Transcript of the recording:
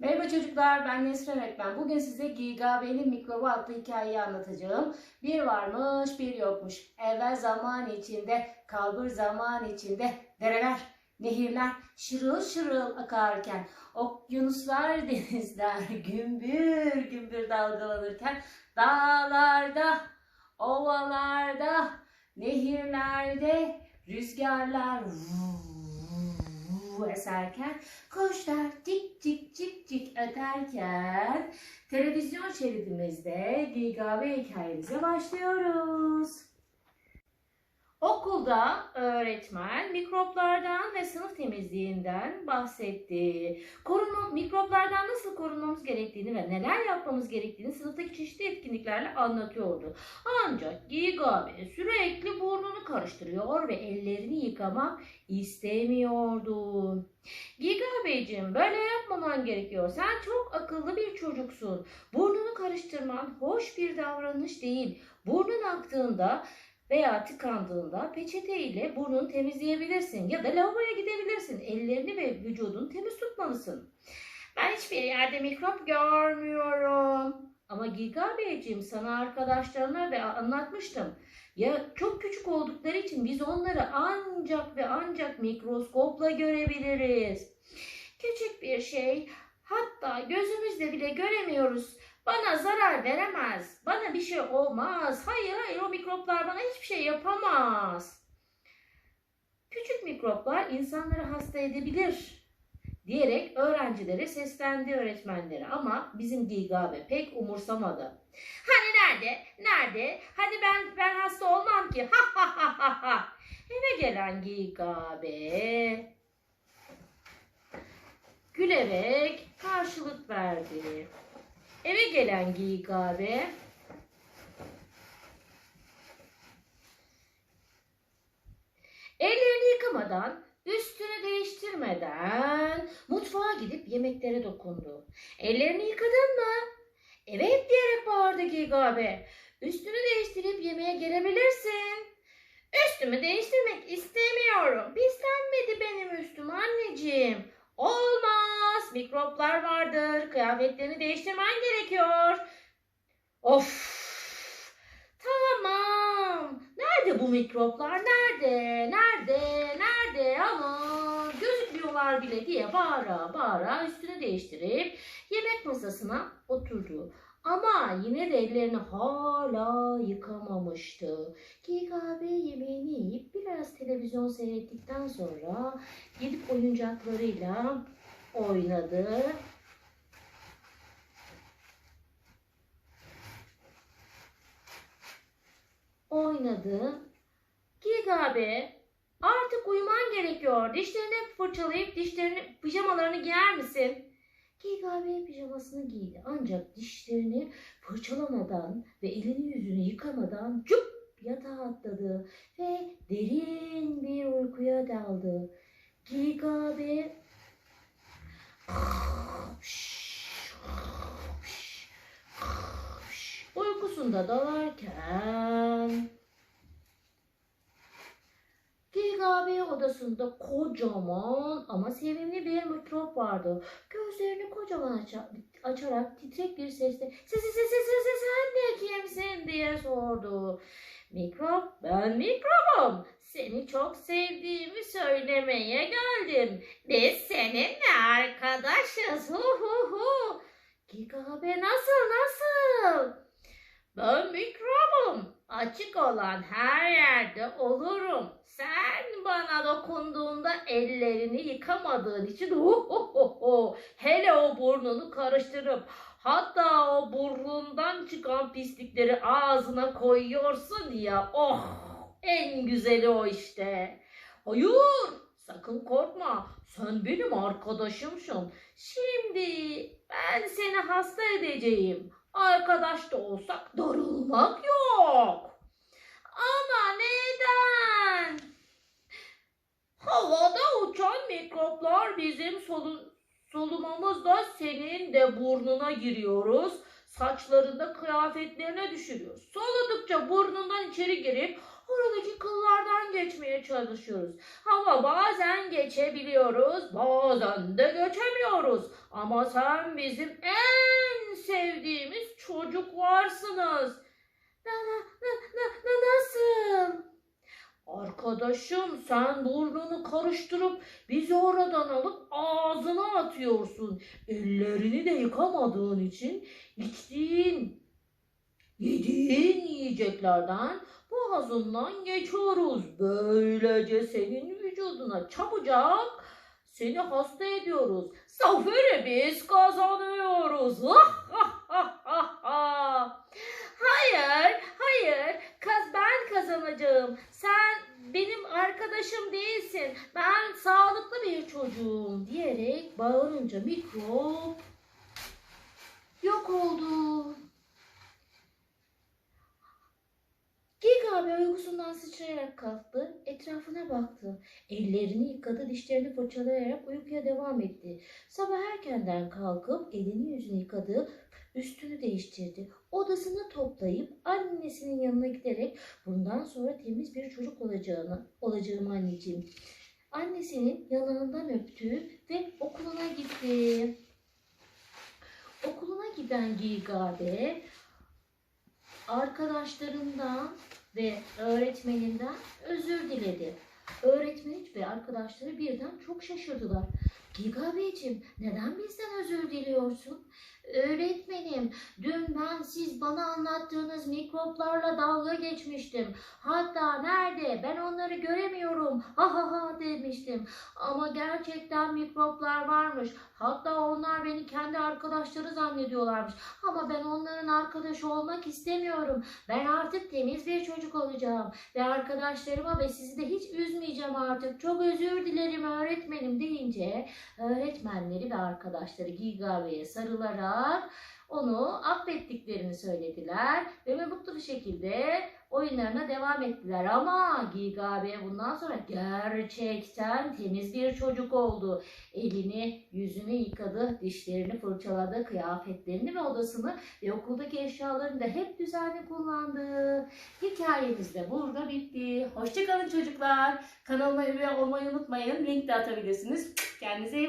Merhaba çocuklar, ben Nesrin öğretmen. Bugün size Gigabe'nin mikrobu adlı hikayeyi anlatacağım. Bir varmış, bir yokmuş. Evvel zaman içinde, kalbur zaman içinde, dereler, nehirler şırıl şırıl akarken, okyanuslar, denizler gümbür gümbür dalgalanırken, dağlarda, ovalarda, nehirlerde, rüzgarlar eserken, Kuşlar cik cik cik cik öterken televizyon şeridimizde Gigabe hikayemize başlıyoruz. Okulda öğretmen mikroplardan ve sınıf temizliğinden bahsetti. Korunma, mikroplardan nasıl korunmamız gerektiğini ve neler yapmamız gerektiğini sınıftaki çeşitli etkinliklerle anlatıyordu. Ancak Gigabe sürekli burnunu karıştırıyor ve ellerini yıkamak istemiyordu. Gigabe'cim böyle yapmaman gerekiyor. Sen çok akıllı bir çocuksun. Burnunu karıştırman hoş bir davranış değil. Burnun aktığında veya tıkandığında peçete ile burnunu temizleyebilirsin ya da lavaboya gidebilirsin. Ellerini ve vücudunu temiz tutmalısın. Ben hiçbir yerde mikrop görmüyorum. Ama Giga Beyciğim sana arkadaşlarına ve anlatmıştım. Ya çok küçük oldukları için biz onları ancak ve ancak mikroskopla görebiliriz. Küçük bir şey hatta gözümüzle bile göremiyoruz. Bana zarar veremez. Bana bir şey olmaz. Hayır hayır o mikroplar bana hiçbir şey yapamaz. Küçük mikroplar insanları hasta edebilir diyerek öğrencilere seslendi öğretmenleri ama bizim Gigabe pek umursamadı. Hani nerede? Nerede? Hani ben ben hasta olmam ki. Ha ha ha ha ha. Eve gelen Gigabe gülerek karşılık verdi. Eve gelen Gigabe ellerini yıkamadan, üstünü değiştirmeden mutfağa gidip yemeklere dokundu. Ellerini yıkadın mı? Evet diyerek bağırdı Gigabe. Üstünü değiştirip yemeğe gelebilirsin. Üstümü değiştirmek istemiyorum. Pislenmedi benim üstüm anneciğim. Olmaz. Mikroplar vardır. Kıyafetlerini değiştirmen gerekiyor. Of. Tamam. Nerede bu mikroplar? Nerede? Nerede? Nerede? Ama gözükmüyorlar bile diye bağıra bağıra üstünü değiştirip yemek masasına oturdu. Ama yine de ellerini hala yıkamamıştı. Gigabe yemeğini yiyip biraz televizyon seyrettikten sonra gidip oyuncaklarıyla oynadı. Oynadı. Gigabe artık uyuman gerekiyor. Dişlerini fırçalayıp dişlerini pijamalarını giyer misin? Gigabe pijamasını giydi ancak dişlerini fırçalamadan ve elini yüzünü yıkamadan cüp yatağa atladı ve derin bir uykuya daldı. Gigabe uykusunda dalarken Gigabe odasında kocaman ama sevimli bir mikrop vardı. Kocaman aça- açarak titrek bir sesle "Sen sen sen sen sen sen de kimsin?" diye sordu. Mikrop, ben mikrobum. Seni çok sevdiğimi söylemeye geldim. Biz seninle arkadaşız. Hu hu hu. Gigabe nasıl nasıl? Ben mikrobum. Açık olan her yerde olurum. Sen bana dokunduğunda ellerini yıkamadığın için hu hu hu hu. Hele o burnunu karıştırıp hatta o burnundan çıkan pislikleri ağzına koyuyorsun ya. Oh en güzeli o işte. Hayır sakın korkma. Sen benim arkadaşımsın. Şimdi ben seni hasta edeceğim. Arkadaş da olsak darılmak yok. Ama neden? Havada uçan mikroplar bizim solun, solumamızda senin de burnuna giriyoruz. Saçlarında kıyafetlerine düşürüyoruz. Soludukça burnundan içeri girip oradaki kıllardan geçmeye çalışıyoruz. Ama bazen geçebiliyoruz, bazen de geçemiyoruz. Ama sen bizim en sevdiğimiz çocuklarsınız. Na, na, na, na, na, nasıl? Arkadaşım sen burnunu karıştırıp bizi oradan alıp ağzına atıyorsun. Ellerini de yıkamadığın için içtiğin, yediğin yiyeceklerden boğazından geçiyoruz. Böylece senin vücuduna çabucak seni hasta ediyoruz. Zaferi biz kazanıyoruz. hayır. Kaz ben kazanacağım. Sen benim arkadaşım değilsin. Ben sağlıklı bir çocuğum diyerek bağırınca mikrop yok oldu. Gig abi uykusundan sıçrayarak kalktı, etrafına baktı. Ellerini yıkadı, dişlerini fırçalayarak uykuya devam etti. Sabah erkenden kalkıp elini yüzünü yıkadı, üstünü değiştirdi. Odasını toplayıp annesinin yanına giderek bundan sonra temiz bir çocuk olacağını, olacağım anneciğim. Annesinin yanağından öptü ve okuluna gitti. Okuluna giden Gigabe arkadaşlarından ve öğretmeninden özür diledi. Öğretmeni ve arkadaşları birden çok şaşırdılar. Giga Beyciğim neden bizden özür diliyorsun? Öğretmenim dün ben siz bana anlattığınız mikroplarla dalga geçmiştim. Hatta nerede ben onları göremiyorum ha ha ha demiştim. Ama gerçekten mikroplar varmış. Hatta onlar beni kendi arkadaşları zannediyorlarmış. Ama ben onların arkadaşı olmak istemiyorum. Ben artık temiz bir çocuk olacağım. Ve arkadaşlarıma ve sizi de hiç üzmeyeceğim artık. Çok özür dilerim öğretmenim deyince öğretmenleri ve arkadaşları Giga Bey'e sarılarak onu affettiklerini söylediler ve mutlu bir şekilde oyunlarına devam ettiler. Ama Giga Bey bundan sonra gerçekten temiz bir çocuk oldu. Elini, yüzünü yıkadı, dişlerini fırçaladı, kıyafetlerini ve odasını ve okuldaki eşyalarını da hep düzenli kullandı. Hikayemiz de burada bitti. Hoşçakalın çocuklar. Kanalıma üye olmayı unutmayın. Link de atabilirsiniz. Kendinize iyi bakın.